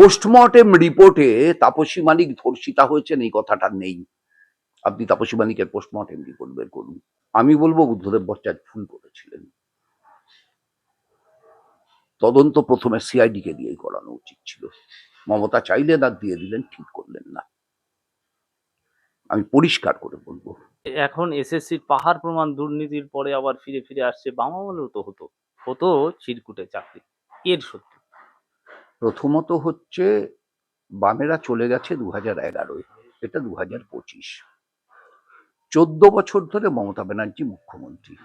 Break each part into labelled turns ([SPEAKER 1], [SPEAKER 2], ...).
[SPEAKER 1] Postmortem রিপোর্টে তাপসী মালিক ধর্ষিতা হয়েছেন, এই কথাটা নেই। আপনি তাপসী মালিকের পোস্টমর্টেম রিপোর্ট বের করুন। আমি বলব বুদ্ধদেব ভট্টাচার্য ভুল করেছিলেন। তদন্ত প্রথমে সিআইডি কে দিয়েই করানো উচিত ছিল। মমতা চাইলে দাগ দিয়ে দিলেন, ঠিক করলেন না। আমি পরিষ্কার করে বলব।
[SPEAKER 2] এখন এসএসসির পাহাড় প্রমাণ দুর্নীতির পরে আবার ফিরে ফিরে আসছে বামামলেও তো হতো। হতো চিরকুটে চাকরি, এর সত্যি।
[SPEAKER 1] প্রথমত হচ্ছে বামেরা চলে গেছে দু হাজার এগারোয়। এটা দু হাজার পঁচিশ। চোদ্দ বছর ধরে মমতা ব্যানার্জি মুখ্যমন্ত্রী।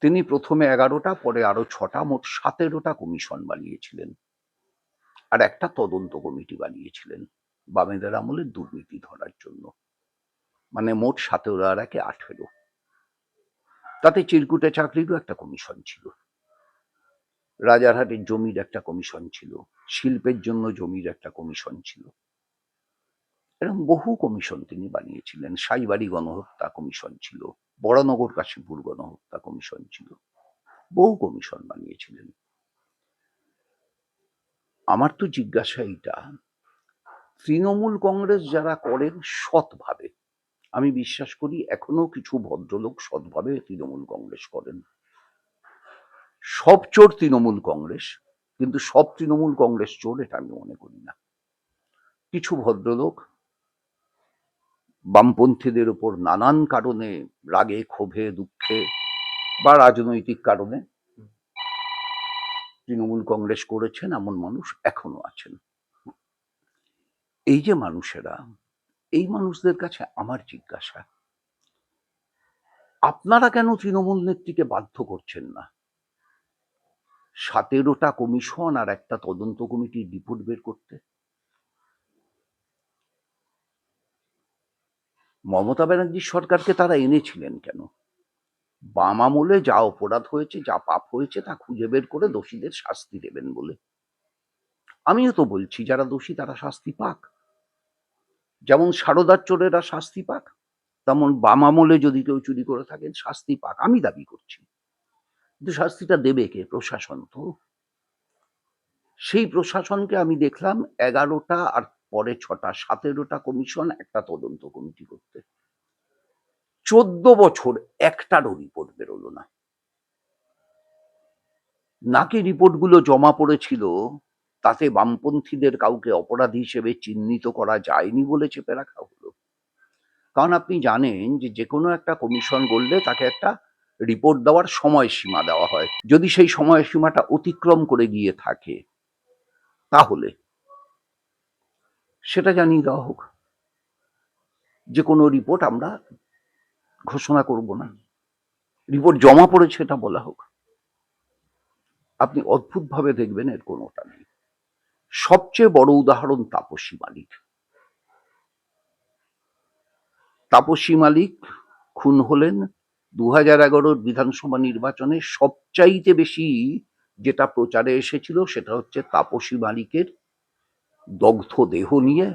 [SPEAKER 1] তিনি প্রথমে এগারোটা, পরে আরও ছটা, মোট সতেরোটা কমিশন বানিয়েছিলেন। আর একটা তদন্ত কমিটি বানিয়েছিলেন বামেদের আমলে দুর্নীতি ধরার জন্য। মানে মোট সতেরো আর একে আঠেরো। তাতে চিরকুটে চাকরিরও একটা কমিশন ছিল। রাজারহাটের জমির একটা কমিশন ছিল, শিল্পের জন্য জমির একটা কমিশন ছিল। এরকম বহু কমিশন তিনি বানিয়েছিলেন। সাইবাড়ি গণহত্যা কমিশন ছিল, বড়নগর কাশীপুর গণহত্যা কমিশন ছিল, বহু কমিশন বানিয়েছিলেন। আমার তো জিজ্ঞাসা এইটা, তৃণমূল কংগ্রেস যারা করেন সৎভাবে, আমি বিশ্বাস করি এখনও কিছু ভদ্রলোক সৎভাবে তৃণমূল কংগ্রেস করেন। সব চোর তৃণমূল কংগ্রেস, কিন্তু সব তৃণমূল কংগ্রেস চোর এটা আমি মনে করি না। কিছু ভদ্রলোক বামপন্থীদের উপর নানান কারণে রাগে, ক্ষোভে, দুঃখে বা রাজনৈতিক কারণে তৃণমূল কংগ্রেস করেছেন এমন মানুষ এখনও আছেন। এই যে মানুষেরা, এই মানুষদের কাছে আমার জিজ্ঞাসা, আপনারা কেন তৃণমূল নেত্রীকে বাধ্য করছেন না? সতেরোটা কমিশন আর একটা তদন্ত কমিটির রিপোর্ট বের করতে। মমতা ব্যানার্জির সরকারকে তারা এনেছিলেন কেন? বাম আমলে যা অপরাধ হয়েছে, যা পাপ হয়েছে, তা খুঁজে বের করে দোষীদের শাস্তি দেবেন বলে। আমিও তো বলছি, যারা দোষী তারা শাস্তি পাক। যেমন সারদার চোরেরা শাস্তি পাক, তেমন বাম আমলে যদি কেউ চুরি করে থাকেন, শাস্তি পাক। আমি দাবি করছি। কিন্তু শাস্তিটা দেবে কে? প্রশাসন তো। সেই প্রশাসনকে আমি দেখলাম এগারোটা আর পরে ছটা, সতেরোটা কমিশন একটা তদন্ত কমিটি করতে। চোদ্দ বছর একটারও রিপোর্ট বেরোলো না। নাকি রিপোর্টগুলো জমা পড়েছিল, তাতে বামপন্থীদের কাউকে অপরাধী হিসেবে চিহ্নিত করা যায়নি বলে চেপে রাখা হলো। কারণ আপনি জানেন যে যে কোনো একটা কমিশন করলে তাকে একটা রিপোর্ট দেওয়ার সময়সীমা দেওয়া হয়। যদি সেই সময়সীমাটা অতিক্রম করে গিয়ে থাকে, তাহলে সেটা জানিয়ে দেওয়া হোক। যে কোনো রিপোর্ট আমরা ঘোষণা করব না। রিপোর্ট জমা পড়েছে এটা বলা হোক। আপনি অদ্ভুতভাবে দেখবেন এর কোনোটা নেই। সবচেয়ে বড় উদাহরণ তাপসী মালিক। তাপসী মালিক খুন হলেন দু হাজার এগারোর বিধানসভা নির্বাচনে সবচাইতে বেশি যেটা প্রচারে এসেছিল সেটা হচ্ছে তাপসী মালিকের দগ্ধ দেহ নিয়ে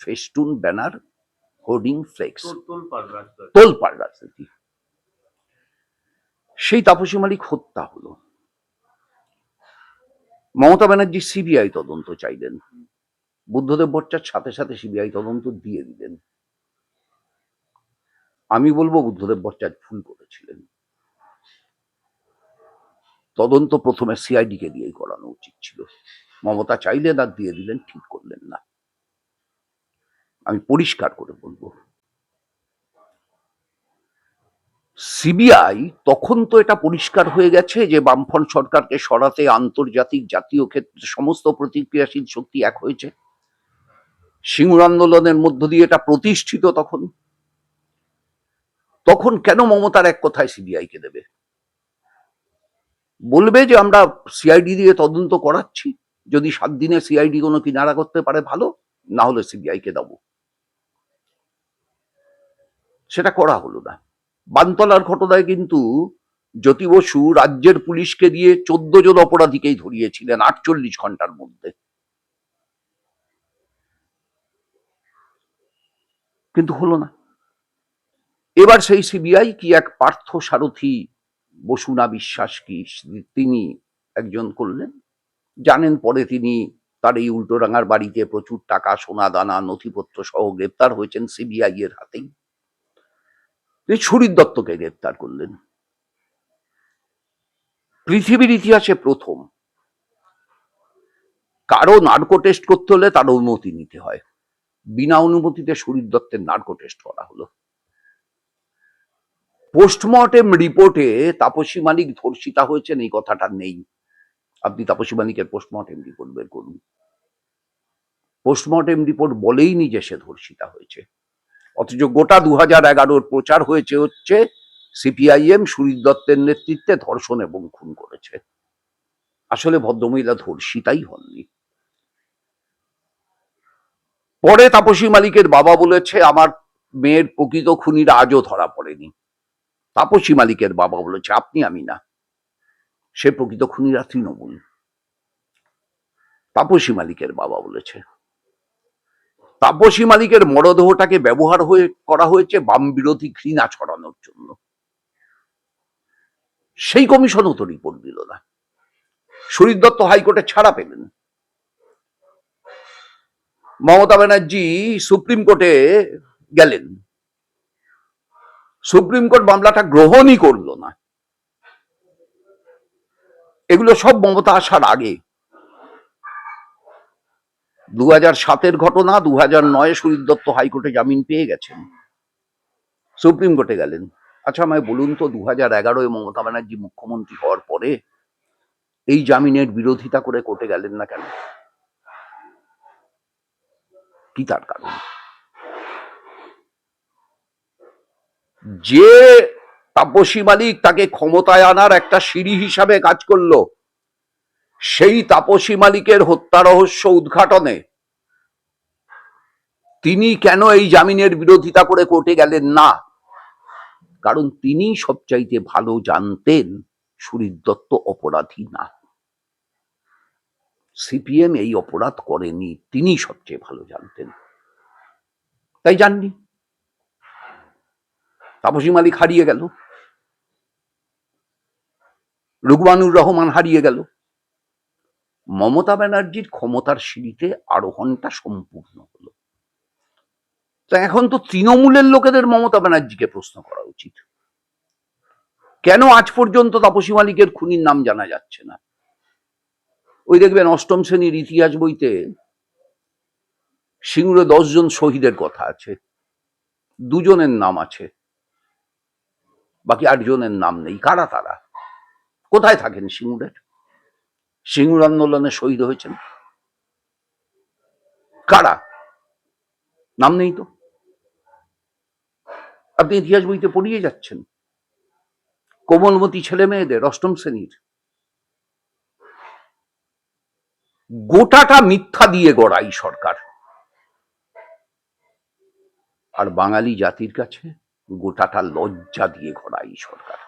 [SPEAKER 1] ফেস্টুন ব্যানার হোর্ডিং ফ্লেক্স। তোলপাড় রাজনীতি। সেই তাপসী মালিক হত্যা হলো। মমতা ব্যানার্জি সিবিআই তদন্ত চাইলেন। বুদ্ধদেব ভট্টাচার্য সাথে সাথে সিবিআই তদন্ত দিয়ে দিলেন। আমি বলব বুদ্ধদেব ভট্টাচার্য ভুল করেছিলেন। তদন্ত প্রথমে সিআইডি কে দিয়েই করানো উচিত ছিল। মমতা চাইলে দাগ দিয়ে দিলেন, ঠিক করলেন না। আমি পরিষ্কার করে বলব। সিবিআই তখন তো এটা পরিষ্কার হয়ে গেছে যে বামফ্রন্ট সরকারকে সরাতে আন্তর্জাতিক জাতীয় ক্ষেত্রে সমস্ত প্রতিক্রিয়াশীল শক্তি এক হয়েছে। সিঙ্গুর আন্দোলনের মধ্য দিয়ে এটা প্রতিষ্ঠিত তখন। তখন কেন মমতার এক কথায় সিবিআই কে দেবে? বলবে যে আমরা সিআইডি দিয়ে তদন্ত করাচ্ছি, যদি সাত দিনে সিআইডি কোনো কিনারা করতে পারে ভালো, না হলে সিবিআই কে দেবো। সেটা করা হলো না। বানতলার ঘটনায় কিন্তু জ্যোতি বসু রাজ্যের পুলিশকে দিয়ে চোদ্দ জন অপরাধীকেই ধরিয়েছিলেন আটচল্লিশ ঘণ্টার মধ্যে। কিন্তু হলো না। এবার সেই সিবিআই কি এক পার্থ সারথী বসুনা বিশ্বাস কি? তিনি একজন করলেন। জানেন পরে তিনি তার এই উল্টোডাঙ্গার বাড়িতে প্রচুর টাকা, সোনা, দানা, নথিপত্র সহ গ্রেপ্তার হয়েছেন সিবিআই এর হাতেই। তিনি সুরিত দত্তকে গ্রেপ্তার করলেন। পৃথিবীর ইতিহাসে প্রথম। কারও নার্কো টেস্ট করতে হলে তার অনুমতি নিতে হয়। বিনা অনুমতিতে সুরিত দত্তের নার্কো টেস্ট করা হলো। পোস্টমর্টেম রিপোর্টে তাপসী মালিক ধর্ষিতা হয়েছেন, এই কথাটা নেই। আপনি তাপসী মালিকের পোস্টমর্টেম রিপোর্ট বের করুন। পোস্টমর্টেম রিপোর্ট বলেই নি যে সে ধর্ষিতা হয়েছে। অথচ গোটা দু হাজার এগারোর প্রচার হয়েছে হচ্ছে সিপিআইএম সুরিত দত্তের নেতৃত্বে ধর্ষণ এবং খুন করেছে। আসলে ভদ্রমহিলা ধর্ষিতাই হননি। পরে তাপসী মালিকের বাবা বলেছে, আমার মেয়ের প্রকৃত খুনিরা আজও ধরা পড়েনি। তাপসী মালিকের বাবা বলেছে, আপনি আমি না। সে প্রকৃত খুনিরা তৃণমূল। তাপসী মালিকের বাবা বলেছে, তাপসী মালিকের মরদেহটাকে ব্যবহার হয়ে, করা হয়েছে বাম বিরোধী ঘৃণা ছড়ানোর জন্য। সেই কমিশনও তো রিপোর্ট দিল না। শরীর দত্ত হাইকোর্টে ছাড়া পেলেন। মমতা ব্যানার্জি সুপ্রিম কোর্টে গেলেন। সুপ্রিম কোর্ট মামলাটা গ্রহণই করল না। এগুলো সব মমতা আসার আগে। দু হাজার সাতের ঘটনা দু হাজার নয় সুরিত দত্ত হাইকোর্টে জামিন পেয়ে গেছেন। সুপ্রিম কোর্টে গেলেন। আচ্ছা আমায় বলুন তো দু হাজার এগারোয় মমতা ব্যানার্জি মুখ্যমন্ত্রী হওয়ার পরে এই জামিনের বিরোধিতা করে কোর্টে গেলেন না কেন? কি তার কারণ? যে তাপসী মালিক তাকে ক্ষমতায় আনার একটা সিঁড়ি হিসাবে কাজ করল, সেই তাপসী মালিকের হত্যা রহস্য উদ্ঘাটনে তিনি কেন এই জামিনের বিরোধিতা করে কোর্টে গেলেন না? কারণ তিনি সবচাইতে ভালো জানতেন সুরিত দত্ত অপরাধী না। সিপিএম এই অপরাধ করেনি, তিনি সবচেয়ে ভালো জানতেন। তাই জাননি? তাপসী মালিক হারিয়ে গেল। রুকমানুর রহমান হারিয়ে গেল। মমতা ব্যানার্জির ক্ষমতার সিঁড়িতে আরোহণটা সম্পূর্ণ হলো। এখন তো তৃণমূলের লোকেদের মমতা ব্যানার্জিকে প্রশ্ন করা উচিত। কেন আজ পর্যন্ত তাপসী মালিকের খুনির নাম জানা যাচ্ছে না? ওই দেখবেন অষ্টম শ্রেণির ইতিহাস বইতে সিঙ্গুরে দশজন শহীদের কথা আছে। দুজনের নাম আছে। বাকি আটজনের নাম নেই, কারা তারা? কোথায় থাকেন সিঙ্গুরের? সিঙ্গুর আন্দোলনে শহীদ হয়েছেন? কারা? নাম নেই তো। আপনি ইতিহাস বইতে পড়িয়ে যাচ্ছেন। কোমলমতি ছেলে মেয়েদের অষ্টম শ্রেণির। গোটাটা মিথ্যা দিয়ে গড়াই সরকার। আর বাঙালি জাতির কাছে গোটাটা লজ্জা দিয়ে ঘোরা এই সরকার।